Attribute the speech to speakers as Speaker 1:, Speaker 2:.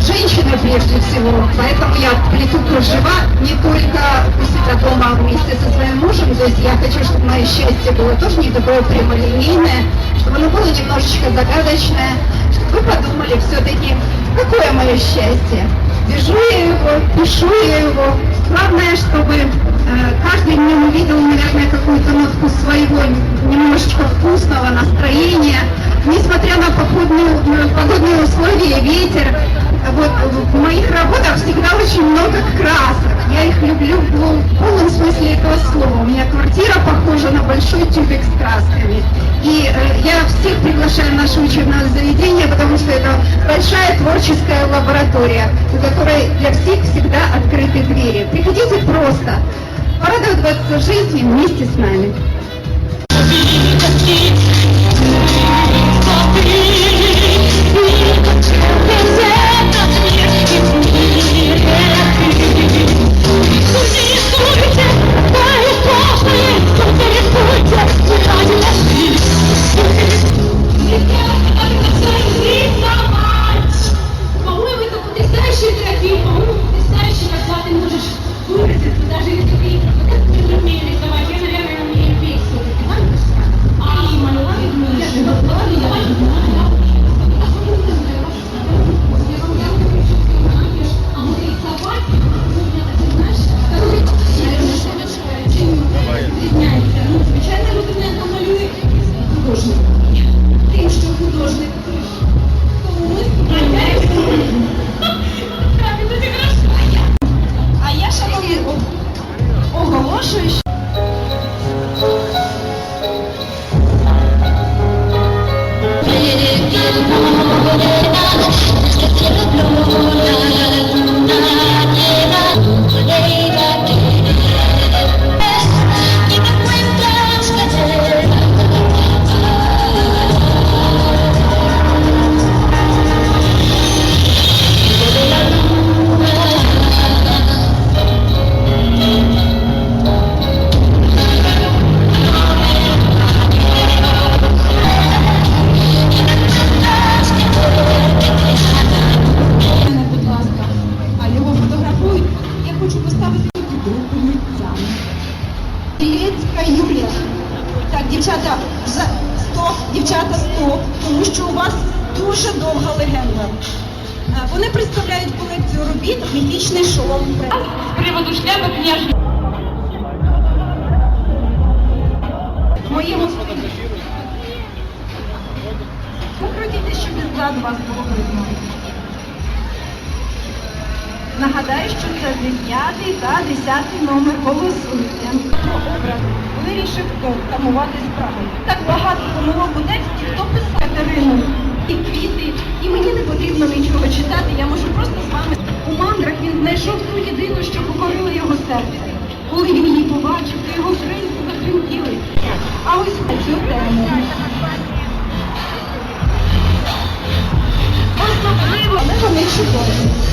Speaker 1: женщина прежде всего, поэтому я плету кружева не только у себя дома вместе со своим мужем, то есть я хочу, чтобы мое счастье было тоже не такое прямолинейное, чтобы оно было немножечко загадочное, чтобы вы подумали все-таки, какое мое счастье. Вяжу я его, пишу я его. Главное, чтобы э, каждый в нем увидел, наверное, какую-то нотку своего немножечко вкусного настроения. Несмотря на походные, на погодные условия, ветер, в моих работах всегда очень много красок. Я их люблю в полном- в смысле этого слова. У меня квартира похожа на большой тюбик с красками. И э, я всех приглашаю в наше учебное заведение, потому что это большая творческая лаборатория, у которой для всех всегда открыты двери. Приходите просто порадоваться жизни вместе с нами.
Speaker 2: Дівчата, за стоп, дівчата, стоп, тому що у вас дуже довга легенда. Е, Вони представляють колекцію робіт міфічний шолом.
Speaker 3: З приводу шляпи княжні.
Speaker 2: В моєму стилі. Покрутіть, щоб ззаду вас було видно. Нагадаю, що це 9 та 10 номер голосуйте. Вирішив хто тамувати справу. Так багато помилок у тексті, хто писав Катерину і квіти. І мені не потрібно нічого читати, я можу просто з вами. У мандрах він знайшов ту єдину, що покорила його серце. Коли він її побачив, то його крильці затремтіли. А ось на цю тему. Особливо, але вони чудові.